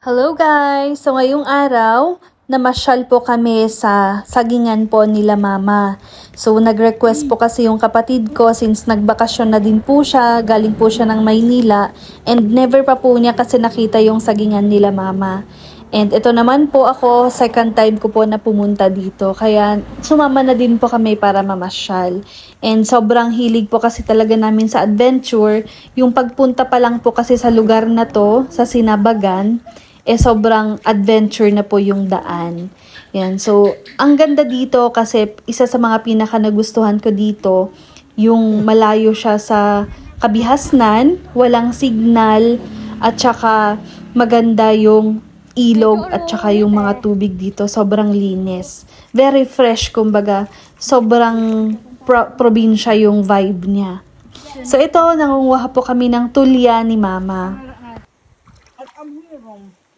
Hello guys! So ngayong araw, namasyal po kami sa sagingan po nila mama. So nag-request po kasi yung kapatid ko since nagbakasyon na din po siya, galing po siya ng Maynila and never pa po niya kasi nakita yung sagingan nila mama. And ito naman po ako, second time ko po na pumunta dito. Kaya sumama na din po kami para mamasyal. And sobrang hilig po kasi talaga namin sa adventure. Yung pagpunta pa lang po kasi sa lugar na to, sa Sinabagan, eh sobrang adventure na po yung daan. Yan. So, ang ganda dito kasi isa sa mga pinaka nagustuhan ko dito, yung malayo siya sa kabihasnan, walang signal, at saka maganda yung ilog at saka yung mga tubig dito. Sobrang linis. Very fresh, kumbaga. Sobrang pro- probinsya yung vibe niya. So ito, nangunguha po kami ng tulya ni Mama.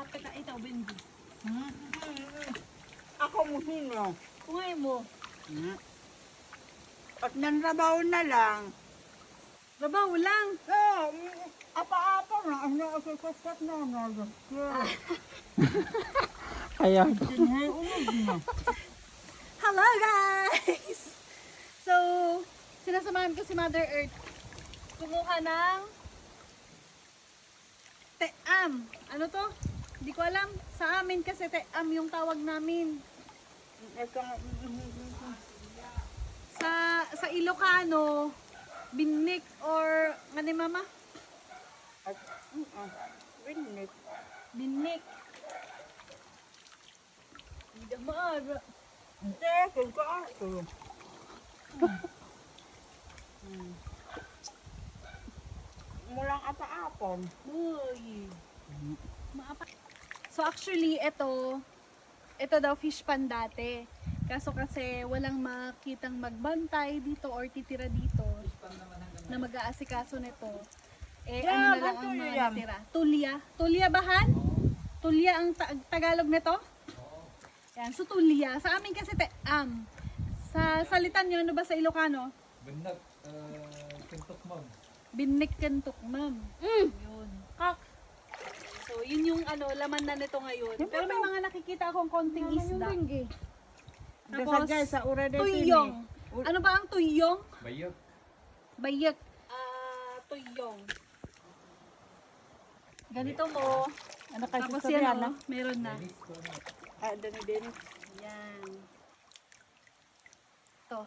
humapit ka itaw bendi. Ako mo sino? Kungay mo. At nanrabaw na lang. Rabaw lang. Eh, apa-apa na. Ano ako sasat na na. Na. Hello guys! So, sinasamahan ko si Mother Earth. Kumuha ng team. Ano to? Hindi ko alam. Sa amin kasi team yung tawag namin. Sa sa Ilocano, binik or ano ni mama? at, uh, binit. Binik. Hindi maaga. Hindi, kung ka. Hmm. Mulang apa-apon. Uy. Maapa. So actually, ito, ito daw fish pan dati. Kaso kasi walang makitang magbantay dito or titira dito na mag-aasikaso nito. Eh, Yeah, ano na lang ang mga natira? Tulya. Tulya bahan? Tulya ang ta- Tagalog nito? Yan, so tulya. Sa amin kasi te, am. Sa salitan nyo, ano ba sa Ilocano? Bendak, uh, kentok ma'am. Binik kentok, ma'am. Yun. Yun yung ano, laman na nito ngayon. Pero may mga nakikita akong konting isda. Tapos, Tapos, guys, sa ura de tuyong. Ano ba ang tuyong? Bayot. Bayak. Ah, tuyong. Ganito mo. Ano kasi Tapos sa yan, yan, oh, meron na. Ah, dami din. Yan. Ito.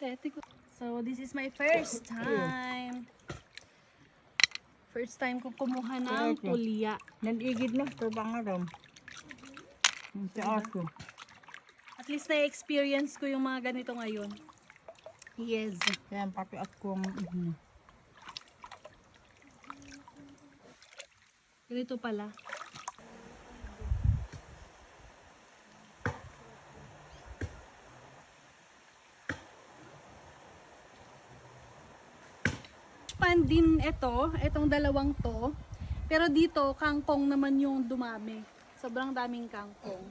Ko. So, this is my first time. First time ko kumuha ng Okay. tulya. Nanigid na ito ba nga rin? Sa ako. At least na-experience ko yung mga ganito ngayon. Yes. Kaya pati ako ang mhm. Ganito pala. Pan din ito, itong dalawang to. Pero dito, kangkong naman yung dumami. Sobrang daming kangkong.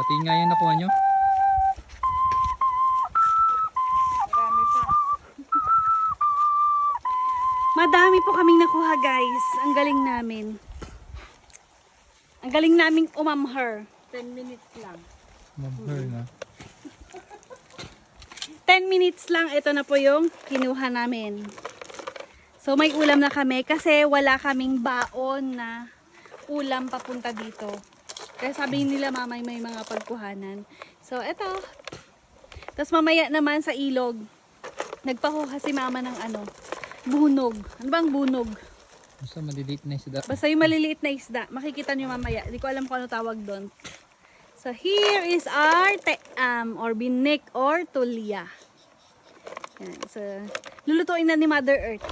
Kunti nga yung nakuha nyo. Marami pa. Madami po kaming nakuha guys. Ang galing namin. Ang galing naming umamher. 10 minutes lang. Mamher na. 10 minutes lang, ito na po yung kinuha namin. So may ulam na kami kasi wala kaming baon na ulam papunta dito. Kaya sabi nila mamay may mga pagkuhanan. So ito. Tapos mamaya naman sa ilog, nagpakuha si mama ng ano, bunog. Ano bang bunog? Basta maliliit na isda. Basta yung maliliit na isda, makikita nyo mamaya. Hindi ko alam kung ano tawag doon. So here is our team or binik or tulya. Yan. So, lulutuin na ni Mother Earth.